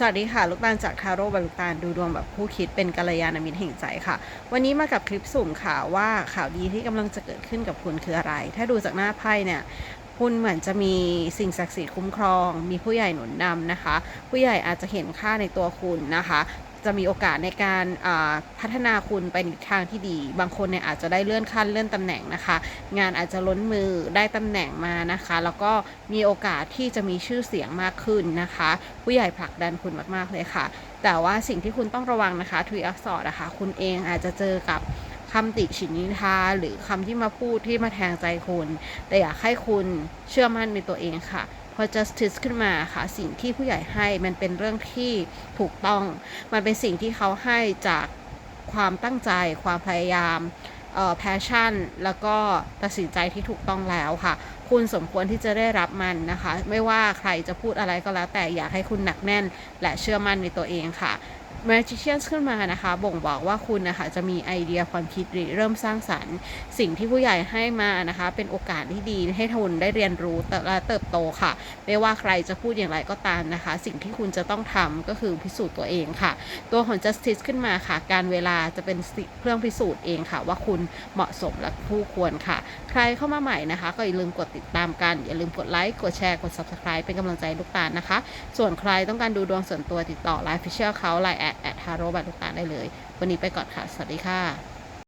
สวัสดีค่ะ ลูกตาลจากทาโร่บาลูกตาลดูดวงแบบผู้คิดเป็นกัลยาณมิตรแห่งใจค่ะ วันนี้มากับคลิปสุ่มค่ะว่าข่าวดีที่กำลังจะเกิดขึ้นกับคุณคืออะไร ถ้าดูจากหน้าไพ่เนี่ยคุณเหมือนจะมีสิ่งศักดิ์สิทธิ์คุ้มครอง มีผู้ใหญ่หนุนนำนะคะ ผู้ใหญ่อาจจะเห็นค่าในตัวคุณนะคะ จะมีโอกาสในการพัฒนาคุณไปในทางที่ดี บางคนเนี่ยอาจจะได้เลื่อนขั้นเลื่อนตำแหน่งนะคะ งานอาจจะล้นมือได้ตำแหน่งมานะคะ แล้วก็มีโอกาสที่จะมีชื่อเสียงมากขึ้นนะคะ ผู้ใหญ่ผลักดันคุณมากๆเลยค่ะ แต่ว่าสิ่งที่คุณต้องระวังนะคะทวีอักษรนะคะ คุณเองอาจจะเจอกับคำติฉินนินทาหรือคำที่มาพูดที่มาแทงใจคุณ แต่อยากให้คุณเชื่อมั่นในตัวเองค่ะ อ justice ขึ้นมาค่ะ สิ่งที่ผู้ใหญ่ให้มันเป็นเรื่องที่ถูกต้อง มันเป็นสิ่งที่เขาให้จากความตั้งใจ ความพยายามเอ่อ passion แล้วก็ตัดสินใจที่ถูกต้องแล้วค่ะ คุณสมควรที่จะได้รับมันนะคะ ไม่ว่าใครจะพูดอะไรก็แล้วแต่อยากให้คุณหนักแน่น และเชื่อมั่นในตัวเองค่ะ Magician ขึ้นมานะคะบ่งบอกว่าคุณนะคะจะมีไอเดียความคิดริเริ่มสร้างสรรค์ สิ่งที่ผู้ใหญ่ให้มานะคะ เป็นโอกาสที่ดีให้ทุนได้เรียนรู้และเติบโตค่ะ ไม่ว่าใครจะพูดอย่างไรก็ตามนะคะ สิ่งที่คุณจะต้องทำก็คือพิสูจน์ตัวเองค่ะ ตัวของ justice ขึ้นมาค่ะ การเวลาจะเป็นเครื่องพิสูจน์เองค่ะ ว่าคุณเหมาะสมและคู่ควรค่ะ ใครเข้ามาใหม่นะคะ ก็อย่าลืมกดติดตามกัน อย่าลืมกดไลค์กดแชร์กด subscribe เป็นกำลังใจลูกตาลนะคะ ส่วนใครต้องการดูดวงส่วนตัวติดต่อไลฟ์ฟิเชียลเขาไลน์แอดแอดฮาร์โรบัตลูกตาลได้เลย วันนี้ไปก่อนค่ะ สวัสดีค่ะ